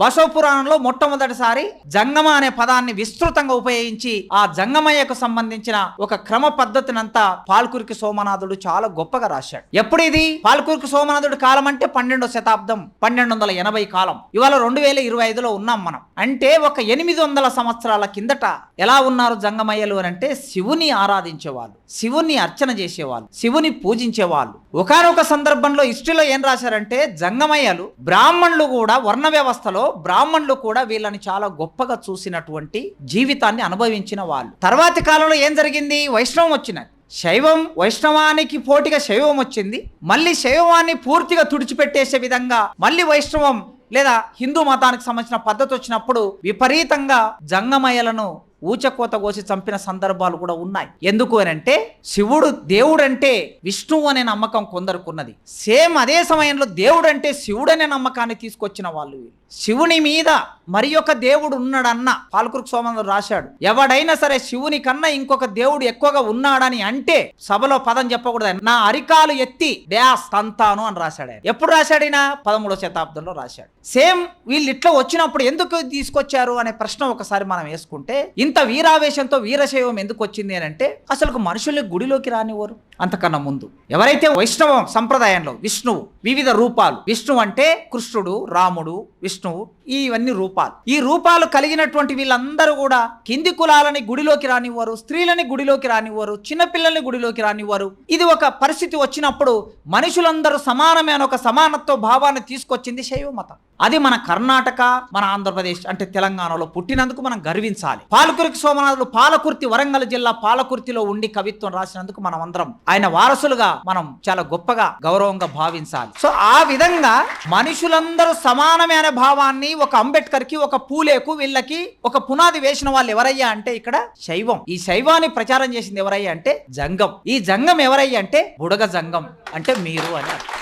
బసవ పురాణంలో మొట్టమొదటిసారి జంగమ అనే పదాన్ని విస్తృతంగా ఉపయోగించి ఆ జంగమయ్యకు సంబంధించిన ఒక క్రమ పద్ధతినంతా పాల్కురికి సోమనాథుడు చాలా గొప్పగా రాశాడు. ఎప్పుడు ఇది? పాల్కురికి సోమనాథుడి కాలం అంటే పన్నెండో శతాబ్దం పన్నెండు వందల ఎనభై కాలం. ఇవాళ రెండు వేల ఇరవై ఐదులో ఉన్నాం మనం. అంటే ఒక ఎనిమిది వందల సంవత్సరాల కిందట ఎలా ఉన్నారు జంగమయ్యలు అని అంటే శివుని ఆరాధించేవాళ్ళు శివుని అర్చన చేసేవాళ్ళు శివుని పూజించేవాళ్ళు. ఒకనొక సందర్భంలో హిస్టరీలో ఏం రాశారంటే జంగమయ్యలు బ్రాహ్మణులు కూడా వర్ణ వ్యవస్థలో బ్రాహ్మణులు కూడా వీళ్ళని చాలా గొప్పగా చూసినటువంటి జీవితాన్ని అనుభవించిన వాళ్ళు. తర్వాతి కాలంలో ఏం జరిగింది? వైష్ణవం వచ్చినది. శైవం వైష్ణవానికి పోటీగా శైవం వచ్చింది. మళ్ళీ శైవాన్ని పూర్తిగా తుడిచిపెట్టేసే విధంగా మళ్ళీ వైష్ణవం లేదా హిందూ మతానికి సంబంధించిన పద్ధతి వచ్చినప్పుడు విపరీతంగా జంగమయ్యలను ఊచకోత కోసి చంపిన సందర్భాలు కూడా ఉన్నాయి. ఎందుకు అని అంటే శివుడు దేవుడంటే విష్ణువు అనే నమ్మకం కొందరుకున్నది. సేమ్ అదే సమయంలో దేవుడంటే శివుడనే నమ్మకాన్ని తీసుకొచ్చిన వాళ్ళు శివుని మీద మరి ఒక దేవుడు ఉన్నాడన్న పాలకురుకు సోమంలో రాశాడు. ఎవడైనా సరే శివుని కన్నా ఇంకొక దేవుడు ఎక్కువగా ఉన్నాడని అంటే సభలో పదం చెప్పకూడదు. నా అరికాలు ఎత్తి డ్యాస్ తంతాను అని రాశాడు ఎప్పుడు రాశాడు ఈయన? పదమూడవ శతాబ్దంలో రాశాడు. సేమ్ వీళ్ళు ఇట్లా వచ్చినప్పుడు ఎందుకు తీసుకొచ్చారు అనే ప్రశ్న ఒకసారి మనం వేసుకుంటే ఇంత వీరావేశంతో వీరశైవం ఎందుకు వచ్చింది అని అంటే అసలు మనుషుల్ని గుడిలోకి రానివ్వరు. అంతకన్నా ముందు. ఎవరైతే వైష్ణవం సంప్రదాయంలో విష్ణువు వివిధ రూపాలు విష్ణువు అంటే కృష్ణుడు రాముడు విష్ణువు ఇవన్నీ రూపాలు. ఈ రూపాలు కలిగినటువంటి వీళ్ళందరూ కూడా కింది కులాలని గుడిలోకి రానివ్వరు స్త్రీలని గుడిలోకి రానివ్వరు చిన్నపిల్లల్ని గుడిలోకి రానివ్వరు. ఇది ఒక పరిస్థితి వచ్చినప్పుడు మనుషులందరూ సమానమే ఒక సమానత్వ భావాన్ని తీసుకొచ్చింది శైవ మతం అది మన కర్ణాటక మన ఆంధ్రప్రదేశ్ అంటే తెలంగాణలో పుట్టినందుకు మనం గర్వించాలి. పాలకురికి సోమనాథులు పాలకుర్తి వరంగల్ జిల్లా పాలకుర్తిలో ఉండి కవిత్వం రాసినందుకు మనం అందరం ఆయన వారసులుగా మనం చాలా గొప్పగా గౌరవంగా భావించాలి. సో ఆ విధంగా మనుషులందరూ సమానమే అనే భావాన్ని ఒక అంబేద్కర్కి ఒక పూలేకు వీళ్ళకి ఒక పునాది వేసిన వాళ్ళు ఎవరయ్యా అంటే ఇక్కడ శైవం. ఈ శైవాన్ని ప్రచారం చేసింది ఎవరయ్యా అంటే జంగం. ఈ జంగం ఎవరయ్యా అంటే బుడగ జంగం అంటే మీరు అని అర్థం.